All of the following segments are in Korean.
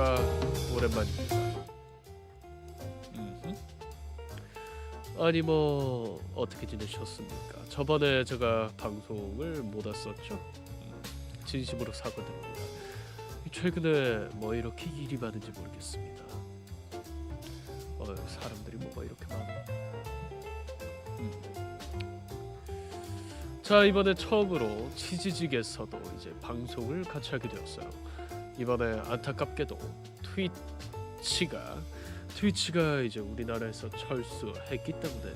안녕하십니까 오랜만입니다. 아니 뭐 어떻게 지내셨습니까? 저번에 제가 방송을 못 왔었죠. 음, 진심으로 사과드립니다. 최근에 뭐 이렇게 일이 많은지 모르겠습니다. 어, 사람들이 뭐가 이렇게 많아? 음. 자 이번에 처음으로 치즈직에서도 이제 방송을 같이 하게 되었어요. 이번에 안타깝게도 트위치가 트위치가 이제 우리나라에서 철수했기 때문에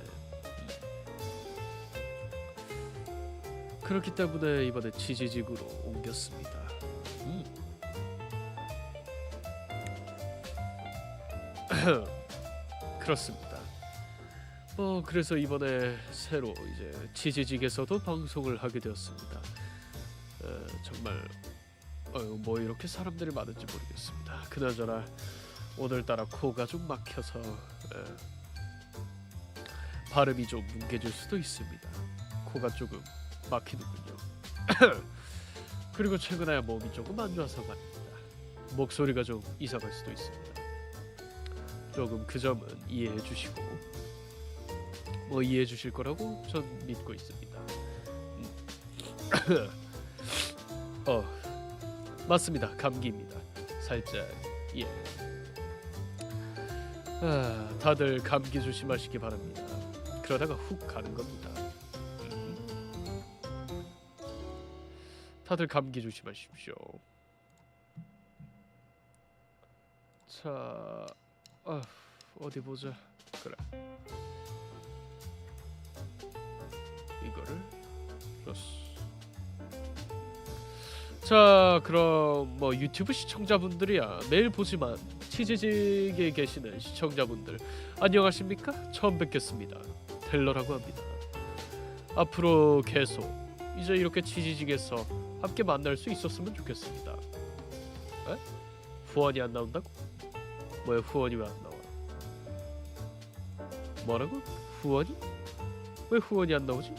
음, 그렇기 때문에 이번에 치즈직으로 옮겼습니다. 음. 그렇습니다. 어 그래서 이번에 새로 이제 치즈직에서도 방송을 하게 되었습니다. 어, 정말 어휴, 뭐 이렇게 사람들이 많은지 모르겠습니다. 그나저나 오늘따라 코가 좀 막혀서 에, 발음이 좀 뭉개질 수도 있습니다. 코가 조금 막히는군요. 그리고 최근에 몸이 조금 안 좋아서 말입니다. 목소리가 좀 이상할 수도 있습니다. 조금 그 점은 이해해 주시고 뭐 이해해 주실 거라고 전 믿고 있습니다. 음. 어 맞습니다. 감기입니다. 살짝 예. 아, 다들 감기 조심하시기 바랍니다. 그러다가 훅 가는 겁니다. 음. 다들 감기 조심하십시오. 자, 아, 어디 보자. 그래. 이거를 좋았어. 자 그럼 뭐 유튜브 시청자분들이야 매일 보지만 치즈직에 계시는 시청자분들 안녕하십니까 처음 뵙겠습니다 텔러라고 합니다 앞으로 계속 이제 이렇게 치즈직에서 함께 만날 수 있었으면 좋겠습니다 에? 후원이 안 나온다고? 뭐야 후원이 왜 안 나와 뭐라고? 후원이? 왜 후원이 안 나오지?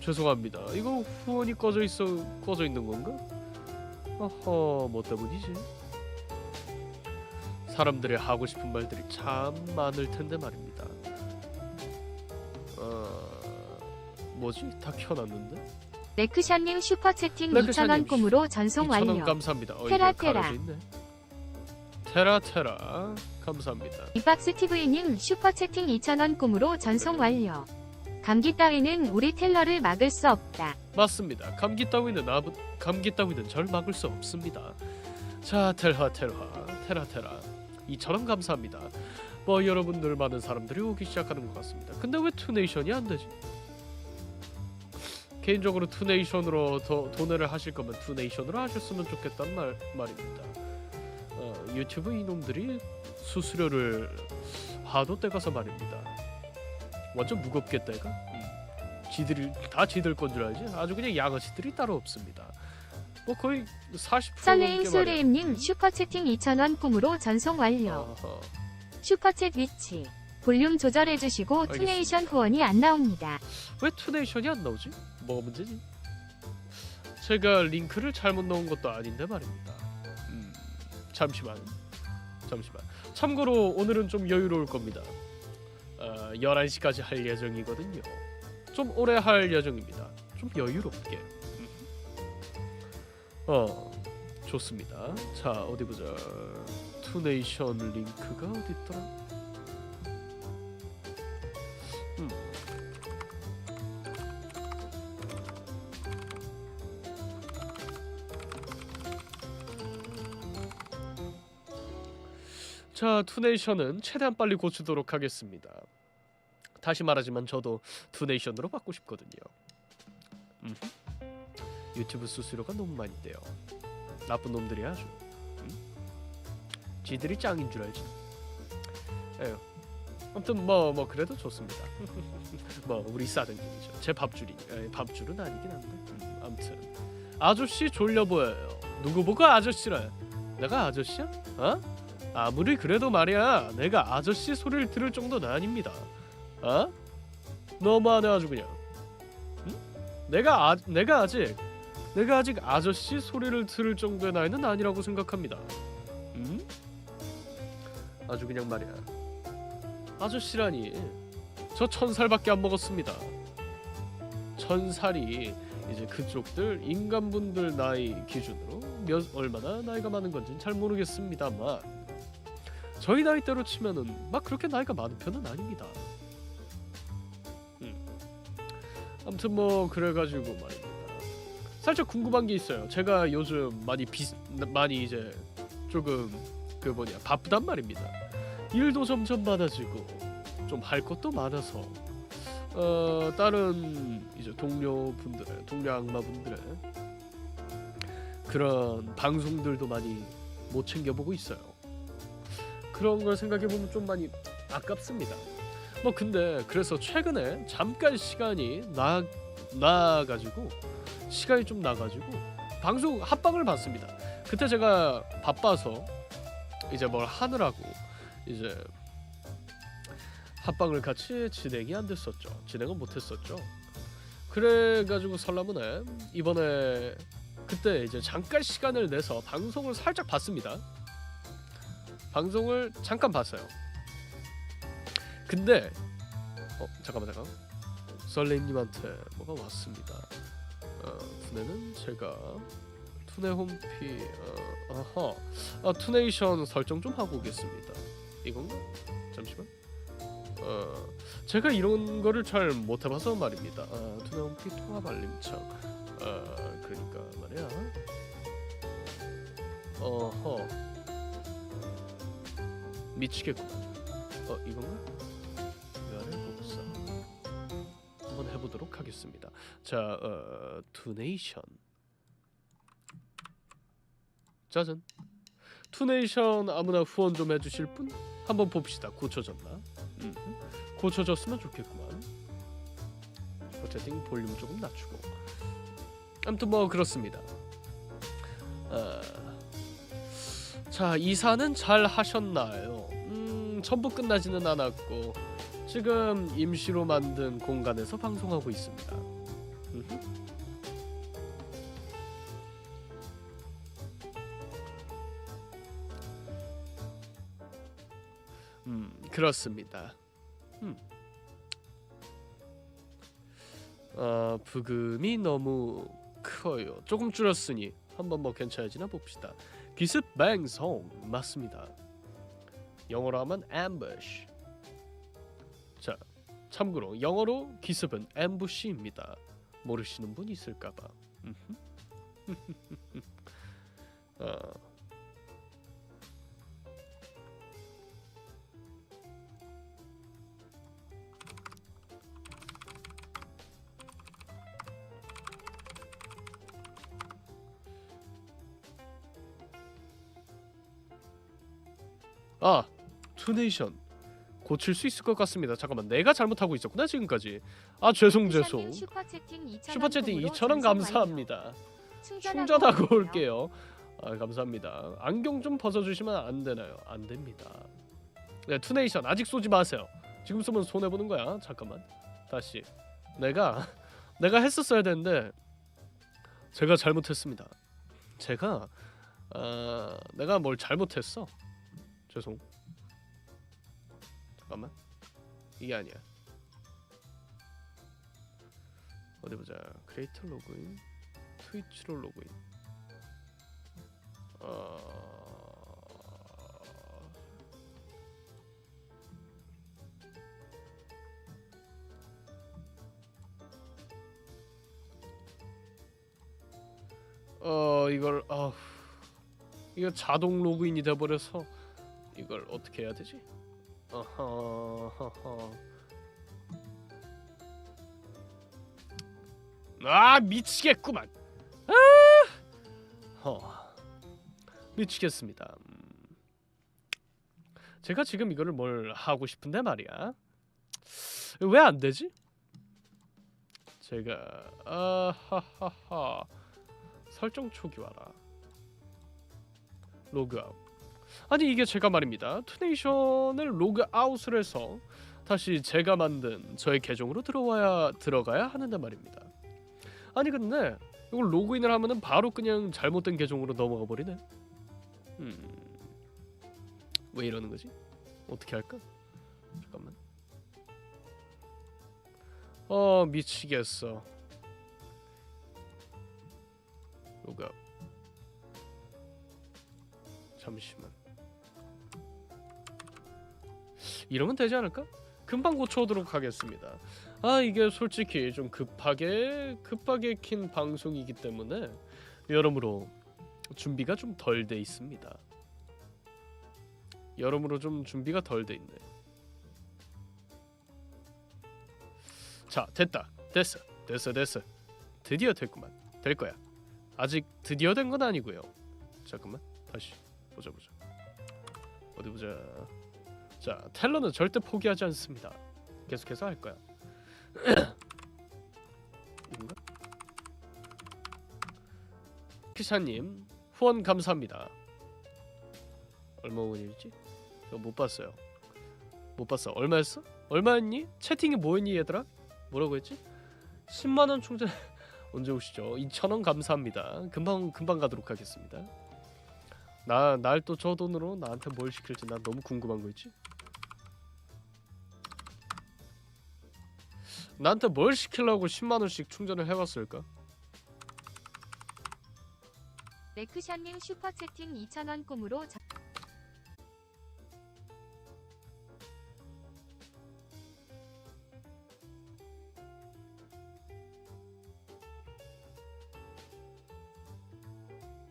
죄송합니다. 이거 후원이 꺼져 있어 꺼져 있는 건가? 어허, 뭐 때문이지? 사람들이 하고 싶은 말들이 참 많을 텐데 말입니다. 어, 뭐지? 다 켜놨는데? 레크션님 슈퍼채팅 레크션님 2,000원 꿈으로 전송 2,000원 완료. 감사합니다. 어, 테라, 이거 테라. 가려져 있네. 테라 테라 감사합니다. 이박스 TV님 슈퍼채팅 2,000원 꿈으로 전송 완료. 감기 따위는 우리 텔러를 막을 수 없다. 맞습니다. 감기 따위는 아부 감기 따위는 절 막을 수 없습니다. 자, 텔하 텔하 테라 테라 2,000원 감사합니다. 뭐 여러분들 많은 사람들이 오기 시작하는 것 같습니다. 근데 왜 투네이션이 안 되지? 개인적으로 투네이션으로 더 도내를 하실 거면 투네이션으로 하셨으면 좋겠단 말 말입니다. 어, 유튜브 이놈들이 수수료를 하도 떼가서 말입니다. 완전 무겁겠다 이가. 음. 지들이 다 지들 건 줄 알지? 아주 그냥 양아치들이 따로 없습니다. 뭐 거의 40% 설레임. 소레임님 슈퍼채팅 2,000원 꿈으로 전송 완료. 어허. 슈퍼챗 위치. 볼륨 조절해주시고 알겠습니다. 투네이션 후원이 안 나옵니다. 왜 투네이션이 안 나오지? 뭐가 문제지? 제가 링크를 잘못 넣은 것도 아닌데 말입니다. 음, 잠시만, 잠시만. 참고로 오늘은 좀 여유로울 겁니다. 어, 11시까지 할 예정이거든요. 좀 오래 할 예정입니다. 좀 여유롭게. 음. 어, 좋습니다. 자, 어디 보자. 투네이션 링크가 어디 있더라? 자, 투네이션은 최대한 빨리 고치도록 하겠습니다. 다시 말하지만 저도 투네이션으로 받고 싶거든요. 음. 유튜브 수수료가 너무 많이 떼요. 나쁜 놈들이 아주. 음? 지들이 짱인 줄 알지. 에휴. 아무튼 뭐뭐 그래도 좋습니다. 뭐 우리 사장님이죠. 제 밥줄이 에, 밥줄은 아니긴 한데. 음, 아무튼 아저씨 졸려 보여요. 누구 보고 아저씨래? 내가 아저씨야? 어? 아무리 그래도 말이야 내가 아저씨 소리를 들을 정도는 아닙니다 어? 너무하네 아주 그냥 응? 내가 아, 내가 아직 내가 아직 아저씨 소리를 들을 정도의 나이는 아니라고 생각합니다. 음? 아주 그냥 말이야. 아저씨라니 저 천 살밖에 안 먹었습니다. 천 살이 이제 그쪽들 인간분들 나이 기준으로 몇 얼마나 나이가 많은 건지 잘 모르겠습니다만 저희 나이대로 치면은 막 그렇게 나이가 많은 편은 아닙니다. 음. 아무튼 뭐 그래가지고 말입니다. 살짝 궁금한 게 있어요. 제가 요즘 많이 비 많이 이제 조금 그 뭐냐 바쁘단 말입니다. 일도 점점 많아지고 좀 할 것도 많아서 어 다른 이제 동료 분들의 동료 악마 분들의 그런 방송들도 많이 못 챙겨보고 있어요. 그런 걸 생각해 보면 좀 많이 아깝습니다. 뭐 근데 그래서 최근에 잠깐 시간이 나 나가지고 시간이 좀 나가지고 방송 합방을 봤습니다. 그때 제가 바빠서 이제 뭘 하느라고 이제 합방을 같이 진행이 안 됐었죠. 진행은 못했었죠. 그래가지고 설라문에 이번에 그때 이제 잠깐 시간을 내서 방송을 살짝 봤습니다. 방송을 잠깐 봤어요. 근데 어 잠깐만 잠깐 썰레님한테 뭐가 왔습니다. 어, 투네는 제가 투네 홈피 어, 아하 아, 투네이션 설정 좀 하고 오겠습니다. 이건가? 잠시만. 어 제가 이런 거를 잘 못 해봐서 말입니다. 아, 투네 홈피 통합 알림창. 아 그러니까 말이야. 어허 미치겠구만. 어 이건가? 위아래 복사. 한번 해보도록 하겠습니다. 자, 어, 투네이션. 짜잔. 투네이션 아무나 후원 좀 해주실 분? 한번 봅시다. 고쳐졌나? 음, 고쳐졌으면 좋겠구만. 어쨌든 볼륨 조금 낮추고. 아무튼 뭐 그렇습니다. 아, 자, 이사는 잘 하셨나요? 음, 전부 끝나지는 않았고 지금 임시로 만든 공간에서 방송하고 있습니다. 음, 그렇습니다. 음. 아, 부금이 너무 커요. 조금 줄였으니 한번 뭐 괜찮아지나 봅시다. 기습 방송 맞습니다. 영어로 하면 ambush. 자, 참고로 영어로 기습은 ambush입니다. 모르시는 분 있을까봐. 어. 아, 투네이션 고칠 수 있을 것 같습니다. 잠깐만, 내가 잘못하고 있었구나 지금까지. 아 죄송 죄송. 슈퍼채팅 2,000원 슈퍼채팅 콤으로 2,000원 전송 감사합니다. 충전하고 올게요. 올게요. 아, 감사합니다. 안경 좀 벗어주시면 안 되나요? 안 됩니다. 네, 투네이션 아직 쏘지 마세요. 지금 쏘면 손해 보는 거야. 잠깐만. 다시. 내가 내가 했었어야 되는데 제가 잘못했습니다. 제가 아, 내가 뭘 잘못했어. 죄송. 잠깐만. 이게 아니야. 어디 보자. 크리에이터 로그인. 트위치로 로그인. 어... 어 이걸 아 이거 자동 로그인이 돼 버려서 이걸 어떻게 해야 되지? 어허 허허. 아 미치겠구만. 어, 미치겠습니다. 음. 제가 지금 이거를 뭘 하고 싶은데 말이야. 왜 안 되지? 제가 아하하하 설정 초기화라 로그아웃. 아니 이게 제가 말입니다. 투네이션을 로그아웃을 해서 다시 제가 만든 저의 계정으로 들어와야 들어가야 하는데 말입니다. 아니 근데 이걸 로그인을 하면은 바로 그냥 잘못된 계정으로 넘어가 버리네. 음. 왜 이러는 거지? 어떻게 할까? 잠깐만. 어 미치겠어. 로그아웃. 잠시만. 이러면 되지 않을까? 금방 고쳐오도록 하겠습니다. 아 이게 솔직히 좀 급하게 급하게 킨 방송이기 때문에 여러모로 준비가 좀 덜 돼 있습니다. 여러모로 좀 준비가 덜 돼 있네. 자 됐다 됐어 됐어 됐어 드디어 됐구만 될 거야. 아직 드디어 된 건 아니고요. 잠깐만 다시 보자 보자 어디 보자. 자 텔러는 절대 포기하지 않습니다. 계속해서 할 거야. 키샤님 후원 감사합니다. 얼마? 이거 못 봤어요. 못 봤어. 얼마였어? 얼마였니? 채팅이 뭐였니 얘들아? 뭐라고 했지? 10만 원 충전 언제 오시죠? 2천 원 감사합니다. 금방 금방 가도록 하겠습니다. 나 날 또 저 돈으로 나한테 뭘 시킬지 난 너무 궁금한 거 있지? 나한테 뭘 시키려고 10만 원씩 충전을 해왔을까? 레크샤님 슈퍼채팅 2,000원 꿈으로 전...